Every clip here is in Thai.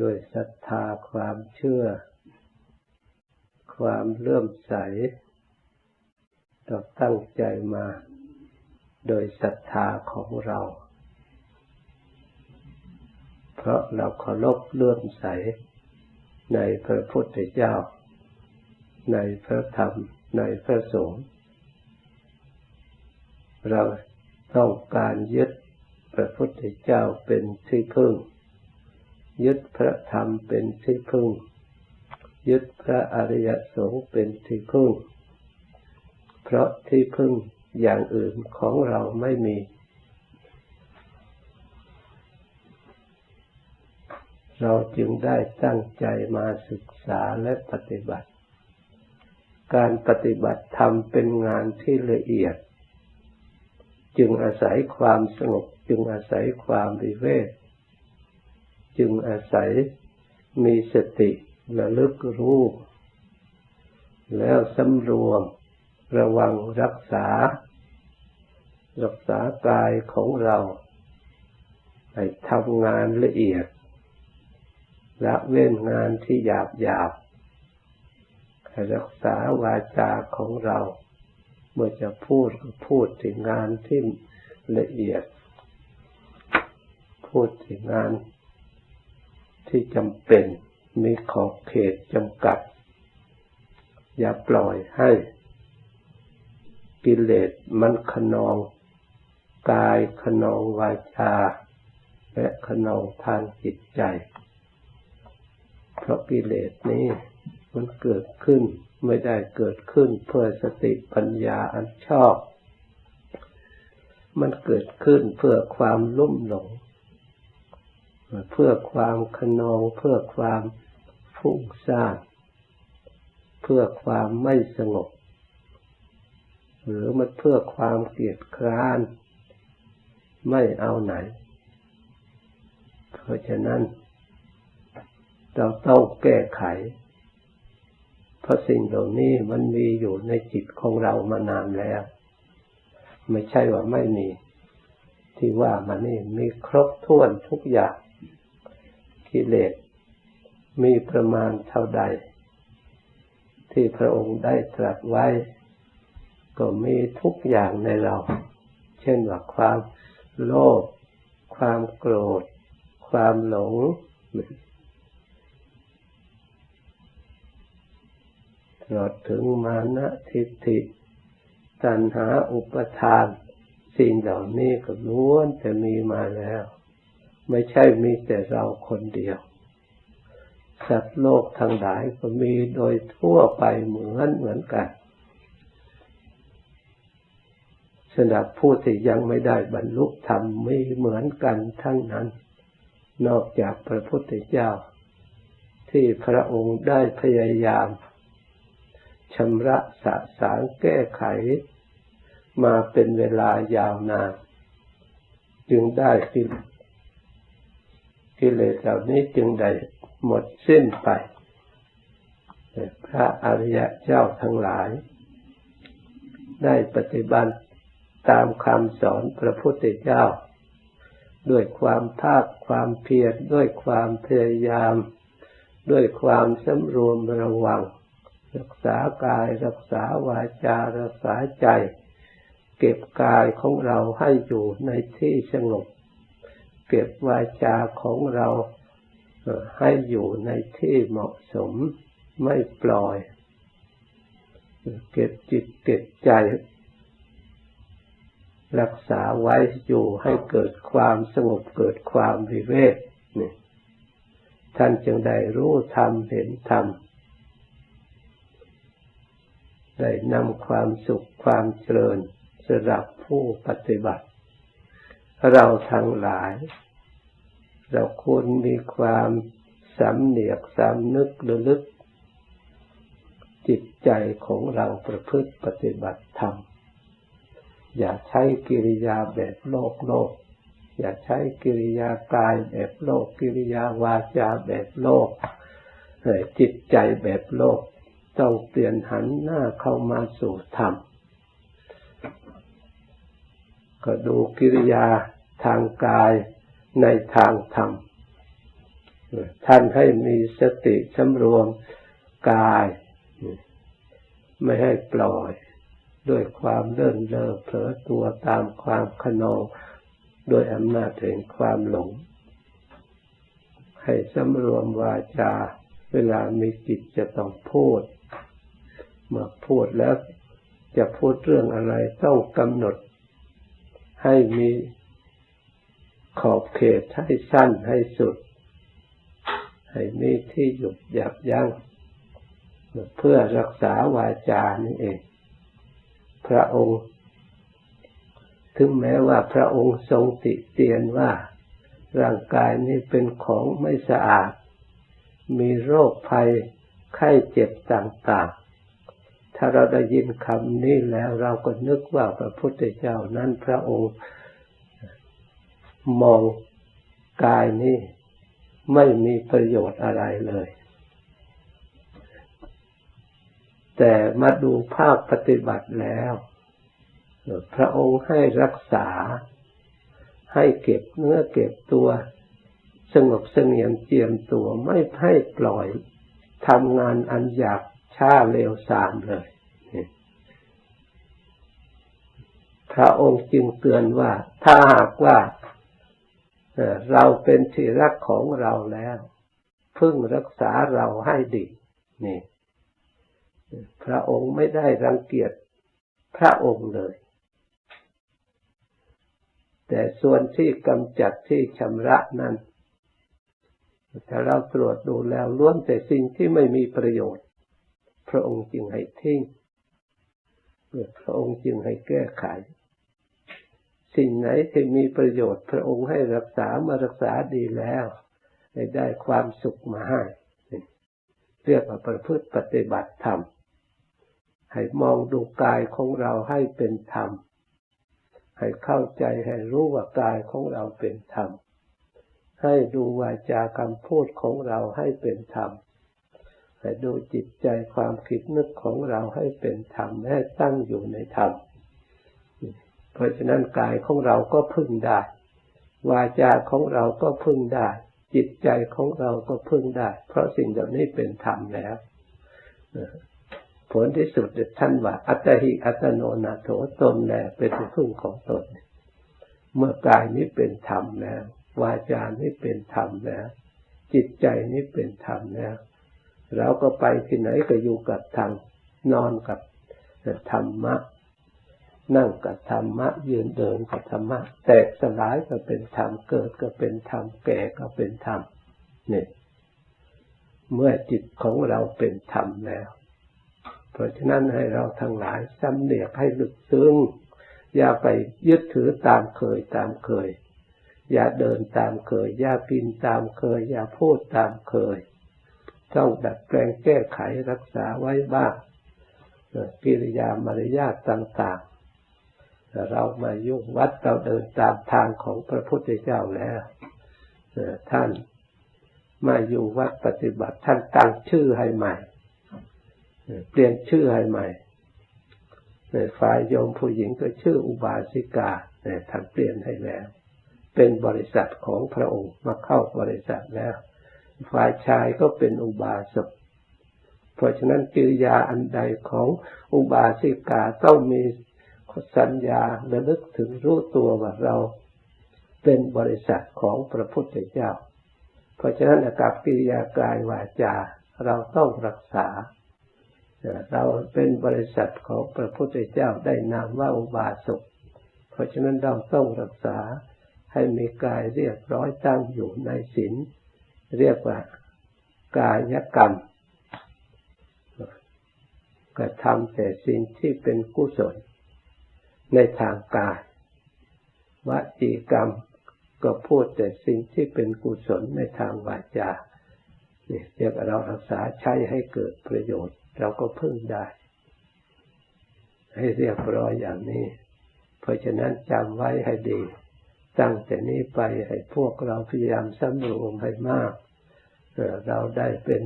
ด้วยศรัทธาความเชื่อ ความเลื่อมใสเราตั้งใจมาโดยศรัทธาของเรา เพราะเราเคารพเลื่อมใส ในพระพุทธเจ้า ในพระธรรม ในพระสงฆ์ เราต้องการยึดพระพุทธเจ้าเป็นที่พึ่ง ยึดพระธรรมเป็นที่พึ่ง ยึดพระอริยสงฆ์เป็นที่พึ่ง เพราะที่พึ่งอย่างอื่นของเราไม่มี เราจึงได้ตั้งใจมาศึกษาและปฏิบัติ การปฏิบัติธรรมเป็นงานที่ละเอียด จึงอาศัยความสงบจึงอาศัยความวิเวก จึงอาศัยมีสติระลึกรู้ แล้วสำรวมระวังรักษา รักษากายของเรา ให้ทำงานละเอียดละเว้นงานที่หยาบหยาบให้รักษาวาจาของเรา เมื่อจะพูดก็พูดถึงงานที่ละเอียด พูดถึงงาน ที่จำเป็นมีขอบเขตจำกัด อย่าปล่อยให้กิเลสมันขนองกายขนองวาจา และขนองทางจิตใจ เพราะกิเลสนี้มันเกิดขึ้นไม่ได้เกิดขึ้นเพื่อสติปัญญาอันชอบ มันเกิดขึ้นเพื่อความลุ่มหลง เพื่อความขนอง เพื่อความฟุ้งซ่านเพื่อความไม่สงบ หรือมันเพื่อความเกลียดคร้าน ไม่เอาไหน เพราะฉะนั้นเราต้องแก้ไข เพราะสิ่งเหล่านี้มันมีอยู่ในจิตของเรามานานแล้ว ไม่ใช่ว่าไม่มี ที่ว่ามันนี่มีครบถ้วนทุกอย่าง กิเลสมีประมาณเท่าใด ที่พระองค์ได้ตรัสไว้ ก็มีทุกอย่างในเรา เช่นว่าความโลภความโกรธ ความหลงลอดถึงมานะทิฏฐิ ตัณหาอุปทาน สิ่งเหล่านี้ก็ล้วนแต่มีมาแล้ว ไม่ใช่มีแต่เราคนเดียว สัตว์โลกทั้งหลายก็มีโดยทั่วไปเหมือนเหมือนกันสำหรับผู้ที่ยังไม่ได้บรรลุธรรมไม่เหมือนกันทั้งนั้น นอกจากพระพุทธเจ้า ที่พระองค์ได้พยายามชำระสะสางแก้ไข มาเป็นเวลายาวนานจึงได้ กิเลสเหล่านี้จึงได้หมดสิ้นไป พระอริยะเจ้าทั้งหลาย ได้ปฏิบัติตามคำสอนพระพุทธเจ้า ด้วยความภาคความเพียรด้วยความพยายาม ด้วยความสำรวมระวัง รักษากายรักษาวาจารักษาใจ เก็บกายของเราให้อยู่ในที่สงบ เก็บวาจาของเราให้อยู่ในที่เหมาะสมไม่ปล่อย เก็บจิตเก็บใจ รักษาไว้อยู่ให้เกิดความสงบเกิดความวิเวกนี่ท่านจึงได้รู้ธรรมเห็นธรรมได้นำความสุขความเจริญสำหรับผู้ปฏิบัติ เราทั้งหลาย เราควรมีความสำเนียกสำนึกระลึก จิตใจของเราประพฤติปฏิบัติธรรม อย่าใช้กิริยาแบบโลกโลก อย่าใช้กิริยากายแบบโลก กิริยาวาจาแบบโลกจิตใจแบบโลก ต้องเปลี่ยนหันหน้าเข้ามาสู่ธรรม ก็ดูกิริยาทางกายในทางธรรม ท่านให้มีสติสำรวมกาย ไม่ให้ปล่อยด้วยความเลื่อนเลอเผลอตัวตามความขนองโดยอำนาจแห่งความหลง ให้สำรวมวาจา เวลามีจิตจะต้องพูด เมื่อพูดแล้วจะพูดเรื่องอะไรต้องกำหนด ให้มีขอบเขตให้สั้นให้สุด ให้มีที่หยุดหยับยั้งเพื่อรักษาวาจานี่เอง พระองค์ ถึงแม้ว่าพระองค์ทรงติเตียนว่า ร่างกายนี้เป็นของไม่สะอาด มีโรคภัยไข้เจ็บต่าง ถ้าเราได้ยินคำนี้แล้วเราก็นึกว่าพระพุทธเจ้านั้นพระองค์มองกายนี้ไม่มีประโยชน์อะไรเลย แต่มาดูภาคปฏิบัติแล้ว พระองค์ให้รักษา ให้เก็บเนื้อเก็บตัว สงบเสงี่ยมเจียมตัวไม่ให้ปล่อยทำงานอันหยาบช้าเร็วสามเลย พระองค์จึงเตือนว่า ถ้าหากว่าเราเป็นที่รักของเราแล้วพึ่งรักษาเราให้ดีนี่ พระองค์ไม่ได้รังเกียจพระองค์เลย แต่ส่วนที่กำจัดที่ชำระนั้นถ้าเราตรวจดูแล้วล้วนแต่สิ่งที่ไม่มีประโยชน์ พระองค์จึงให้ทิ้งพระองค์จึงให้แก้ไข สิ่งไหนที่มีประโยชน์พระองค์ให้รักษามารักษาดีแล้วให้ได้ความสุขมาให้เรียกว่าประพฤติปฏิบัติธรรม ให้มองดูกายของเราให้เป็นธรรม ให้เข้าใจให้รู้ว่ากายของเราเป็นธรรม ให้ดูวาจาคำพูดของเราให้เป็นธรรม ให้ดูจิตใจความคิดนึกของเราให้เป็นธรรมให้ตั้งอยู่ในธรรม เพราะฉะนั้นกายของเราก็พึ่งได้ วาจาของเราก็พึ่งได้ จิตใจของเราก็พึ่งได้ เพราะสิ่งเหล่านี้เป็นธรรมแล้วผลที่สุดท่านว่า อัตหิอัตโนนาโถตนแลเป็นที่พึ่งของตน เมื่อกายนี้เป็นธรรมแล้ว วาจานี้เป็นธรรมแล้ว จิตใจนี้เป็นธรรมแล้วเราก็ไปที่ไหนก็อยู่กับธรรมนอนกับธรรมะ นั่งกับธรรมะ ยืนเดินกับธรรมะ แตกสลายก็เป็นธรรมเกิดก็เป็นธรรมแก่ก็เป็นธรรมเนี่ยเมื่อจิตของเราเป็นธรรมแล้ว เพราะฉะนั้นให้เราทั้งหลายสำเนียกให้ลึกซึ้งอย่าไปยึดถือตามเคยตามเคย อย่าเดินตามเคย อย่ากินตามเคย อย่าพูดตามเคย ต้องดัดแปลงแก้ไขรักษาไว้บ้างกิริยามารยาทต่าง เรามายุ่งวัดเราเดินตามทางของพระพุทธเจ้าแล้วท่านมาอยู่วัดปฏิบัติท่านตั้งชื่อให้ใหม่ เปลี่ยนชื่อให้ใหม่ฝ่ายโยมผู้หญิงก็ชื่ออุบาสิกาท่านเปลี่ยนให้แล้ว เป็นบริษัทของพระองค์มาเข้าบริษัทแล้วฝ่ายชายก็เป็นอุบาสก เพราะฉะนั้นกิริยาอันใดของอุบาสิกาต้องมี สัญญาระลึกถึงรู้ตัวว่าเราเป็นบริษัทของพระพุทธเจ้า เพราะฉะนั้นอากับกิริยากายวาจาเราต้องรักษา เราเป็นบริษัทของพระพุทธเจ้าได้นามว่าอุบาสก เพราะฉะนั้นเราต้องรักษาให้มีกายเรียบร้อยตั้งอยู่ในศีลเรียกว่ากายกรรมกระทำแต่สิ่งที่เป็นกุศล ในทางกายวจีกรรมก็พูดแต่สิ่งที่เป็นกุศลในทางวาจาเนี่ยเรียกเรารักษาใช้ให้เกิดประโยชน์ เราก็พึ่งได้ ให้เรียบร้อยอย่างนี้ เพราะฉะนั้นจำไว้ให้ดี ตั้งแต่นี้ไปให้พวกเราพยายามสำรวมให้มาก เราได้เป็น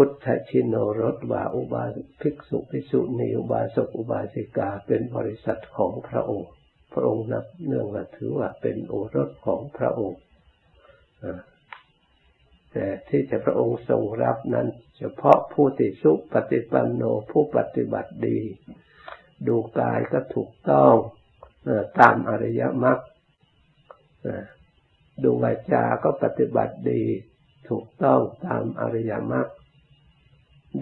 พุทธชินโนรสว่าอุบาภิกษุภิกษุณีอุบาสกอุบาสิกาเป็นบริษัทของพระองค์ พระองค์นับเนื่องว่าถือว่าเป็นโอรสของพระองค์แต่ที่จะพระองค์ทรงรับนั้น เฉพาะผู้ที่สุปฏิปันโนผู้ปฏิบัติดี ดูกายก็ถูกต้องตามอริยมรรคดูวาจาก็ปฏิบัติดี ถูกต้องตามอริยมรรค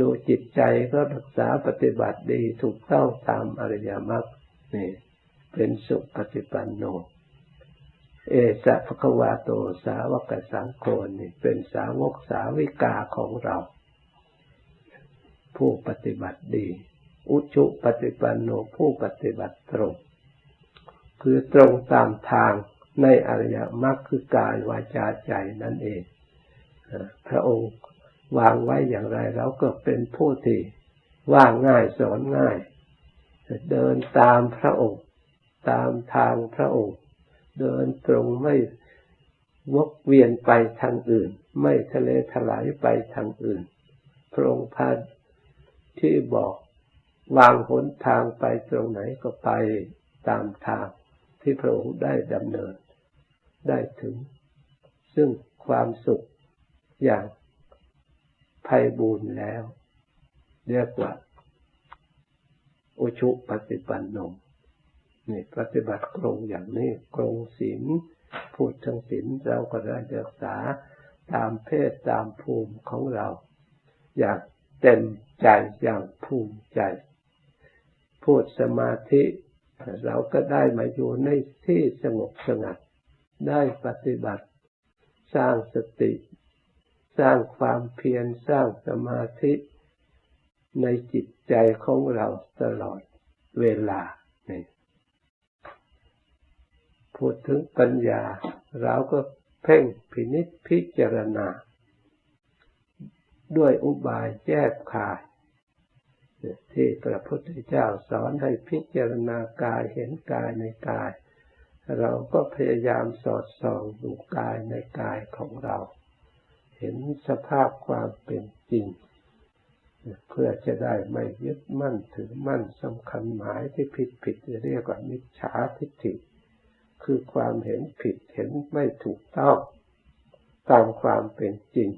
ดูจิตใจก็รักษาปฏิบัติดีถูกต้องตามอริยมรรคนี่เป็นสุปฏิปันโน เอสะภควาโตสาวกสังโฆนี่เป็นสาวกสาวิกาของเรา ผู้ปฏิบัติดี อุชุปฏิปันโนผู้ปฏิบัติตรง คือตรงตามทางในอริยมรรคคือกายวาจาใจนั่นเองพระองค์ วางไว้อย่างไร เราก็เป็นผู้ที่ว่าง่ายสอนง่าย เดินตามพระองค์ ตามทางพระองค์ เดินตรงไม่วกเวียนไปทางอื่น ไม่ทะเลถลายไปทางอื่น พระองค์พาที่บอกวางหนทางไปตรงไหนก็ไปตามทางที่พระองค์ได้ดำเนิน ได้ถึง ซึ่งความสุขอย่าง ภัยบูรณ์แล้ว เรียกว่า อุชุปฏิปันโนนี่ปฏิบัติกรงอย่างนี้กรงศีลพูดถึงศีลเราก็ได้รักษาตามเพศตามภูมิของเรา อย่างเต็มใจอย่างภูมิใจ พูดสมาธิ เราก็ได้มาอยู่ในที่สงบสงัด ได้ปฏิบัติ สร้างสติ สร้างความเพียรสร้างสมาธิในจิตใจของเราตลอดเวลานี่พูดถึงปัญญา เราก็เพ่งพินิจพิจารณา ด้วยอุบายแยกขาย ที่พระพุทธเจ้าสอนให้พิจารณากายเห็นกายในกาย เราก็พยายามสอดส่องดูกายในกายของเรา เห็นสภาพความเป็นจริง เพื่อจะได้ไม่ยึดมั่นถือมั่นสำคัญหมายที่ผิดผิดเรียกว่ามิจฉาทิฏฐิ คือความเห็นผิดเห็นไม่ถูกต้องตามความเป็นจริง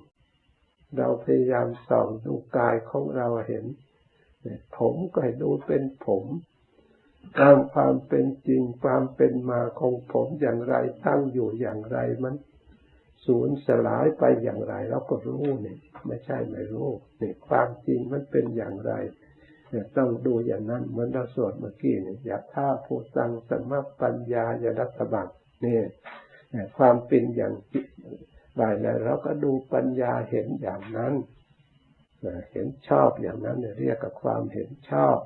เราพยายามส่องดูกายของเราเห็น ผมก็ให้ดูเป็นผมตามความเป็นจริงความเป็นมาของผมอย่างไรตั้งอยู่อย่างไรมัน สูญสลายไปอย่างไรเราก็รู้เนี่ยไม่ใช่ไม่รู้เนี่ยความจริงมันเป็นอย่างไรเนี่ยต้องดูอย่างนั้นเหมือนเราสวดเมื่อกี้เนี่ยอย่าท่าผู้สังสมปัญญาอย่ารัตบังเนี่ยความเป็นอย่างจิตบายแล้วเราก็ดูปัญญาเห็นอย่างนั้นเห็นชอบอย่างนั้นเรียกกับความเห็นชอบ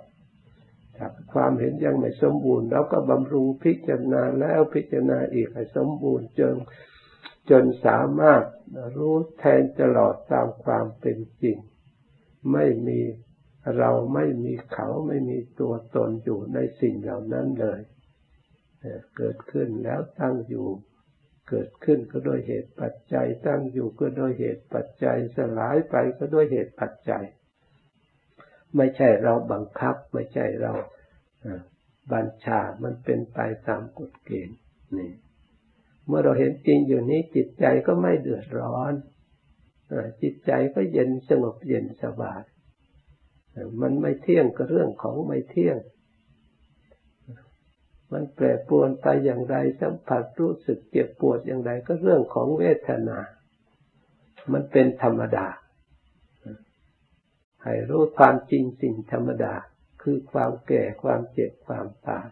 ถ้าความเห็นยังไม่สมบูรณ์เราก็บำรุงพิจารณาแล้วพิจารณาอีกให้สมบูรณ์จน จนสามารถรู้แทนตลอดตามความเป็นจริง ไม่มีเราไม่มีเขาไม่มีตัวตนอยู่ในสิ่งเหล่านั้นเลยเกิดขึ้นแล้วตั้งอยู่ เกิดขึ้นก็โดยเหตุปัจจัย ตั้งอยู่ก็โดยเหตุปัจจัย สลายไปก็ด้วยเหตุปัจจัย ไม่ใช่เราบังคับ ไม่ใช่เราบัญชา มันเป็นไปตามกฎเกณฑ์นี่ เมื่อเราเห็นจริงอยู่นี้จิตใจก็ไม่เดือดร้อนจิตใจก็เย็นสงบเย็นสบายมันไม่เที่ยงก็เรื่องของไม่เที่ยง มันแปรปรวนไปอย่างไรสัมผัสรู้สึกเจ็บปวดอย่างไรก็เรื่องของเวทนา มันเป็นธรรมดา ให้รู้ความจริงสิ่งธรรมดา คือความแก่ความเจ็บความตาย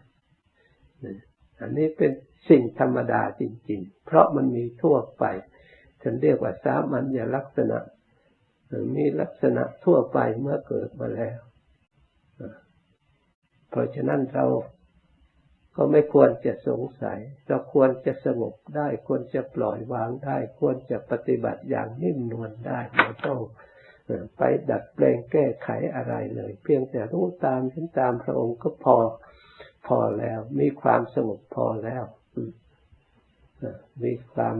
อันนี้เป็น สิ่งธรรมดาจริง ๆ เพราะมันมีทั่วไปฉันเรียกว่าสามัญลักษณะมีลักษณะทั่วไปเมื่อเกิดมาแล้ว เพราะฉะนั้นเราก็ไม่ควรจะสงสัย เราควรจะสงบได้ ควรจะปล่อยวางได้ ควรจะปฏิบัติอย่างนิ่มนวลได้ไม่ต้องไปดัดแปลงแก้ไขอะไรเลย เพียงแต่รู้ตามเห็นตามพระองค์ก็พอพอแล้ว มีความสงบพอแล้ว มีความ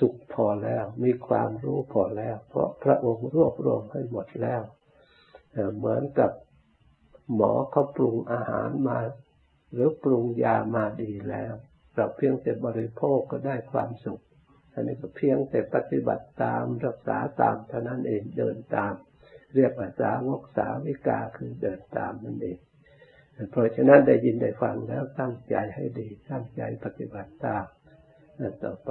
สุขพอแล้ว มีความรู้พอแล้ว เพราะพระองค์รวบรวมให้หมดแล้วเหมือนกับหมอเขาปรุงอาหารมา หรือปรุงยามาดีแล้ว เราเพียงแต่บริโภคก็ได้ความสุข อันนี้ก็เพียงแต่ปฏิบัติตามรักษาตามเท่านั้นเองเดินตาม เรียกว่าสาวกสาวิกาคือเดินตามนั่นเอง เพราะฉะนั้นได้ยินได้ฟังแล้วตั้งใจให้ดีตั้งใจปฏิบัติตามต่อไป